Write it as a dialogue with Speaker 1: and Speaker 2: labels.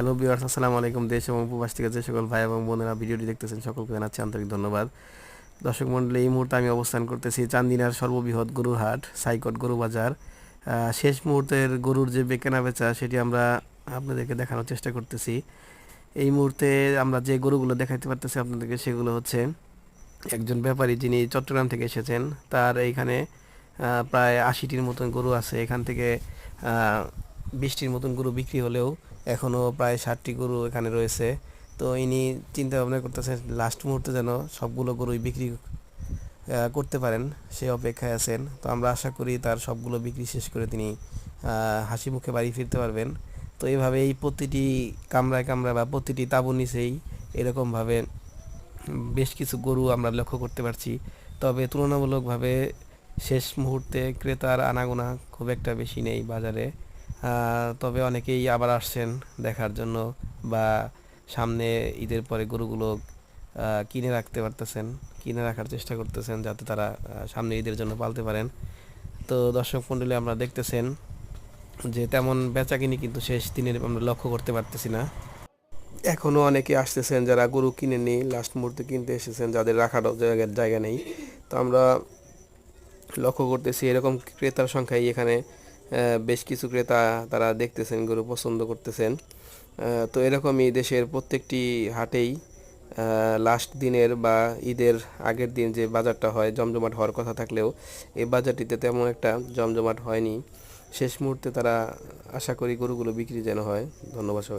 Speaker 1: Hello বিয়ার্স আসসালামু আলাইকুম। দেশ এবং উপবাস থেকে যে সকল ভাই এবং বোনেরা ভিডিওটি দেখতেছেন, সকলকে জানাচ্ছি আন্তরিক ধন্যবাদ। দর্শক মণ্ডলী, এই মুহূর্তে আমি অবস্থান করতেছি চান্দিনার সর্ববৃহৎ গরুর হাট সাইকট গরু বাজার। শেষ মুহূর্তের গরুর যে বেকেনা বেচা, সেটি আমরা আপনাদেরকে দেখানোর চেষ্টা করতেছি। এই মুহূর্তে আমরা যে গরুগুলো দেখাইতে পারতেছি আপনাদেরকে, সেগুলো হচ্ছে একজন ব্যাপারী যিনি চট্টগ্রাম থেকে এসেছেন। তার এইখানে প্রায় আশিটির মতন গরু আছে। এখান থেকে বিশটির মতন গরু বিক্রি হলেও এখনও প্রায় ষাটটি গরু এখানে রয়েছে। তো ইনি চিন্তা ভাবনা করতেছেন লাস্ট মুহূর্তে যেন সবগুলো গরুই বিক্রি করতে পারেন। সে অপেক্ষায় আছেন। তো আমরা আশা করি তার সবগুলো বিক্রি শেষ করে তিনি হাসি মুখে বাড়ি ফিরতে পারবেন। তো এইভাবে এই প্রতিটি কামরায় কামরায় বা প্রতিটি তাঁবুর নিচেই এরকমভাবে বেশ কিছু গরু আমরা লক্ষ্য করতে পারছি। তবে তুলনামূলকভাবে শেষ মুহূর্তে ক্রেতার আনাগোনা খুব একটা বেশি নেই বাজারে। তবে অনেকেই আবার আসছেন দেখার জন্য বা সামনে ঈদের পরে গরুগুলো কিনে রাখতে পারতেছেন, কিনে রাখার চেষ্টা করতেছেন যাতে তারা সামনে ঈদের জন্য পালতে পারেন। তো দর্শক মণ্ডলী আমরা দেখতেছেন যে তেমন বেচাকিনি কিন্তু শেষ দিনের আমরা লক্ষ্য করতে পারতেছি না। এখনও অনেকে আসতেছেন যারা গরু কিনে নিয়ে লাস্ট মুহূর্তে কিনতে এসেছেন যাদের রাখার জায়গা জায়গা নেই। তো আমরা লক্ষ্য করতেছি এরকম ক্রেতার সংখ্যাই এখানে বেশ কিছু ক্রেতা তারা দেখতেছেন, গরু পছন্দ করতেছেন। তো এরকমই দেশের প্রত্যেকটি হাটেই লাস্ট দিনের বা ঈদের আগের দিন যে বাজারটা হয়, জমজমাট হওয়ার কথা থাকলেও এই বাজারটিতে তেমন একটা জমজমাট হয়নি। শেষ মুহূর্তে তারা আশা করি গরুগুলো বিক্রি যেন হয়। ধন্যবাদ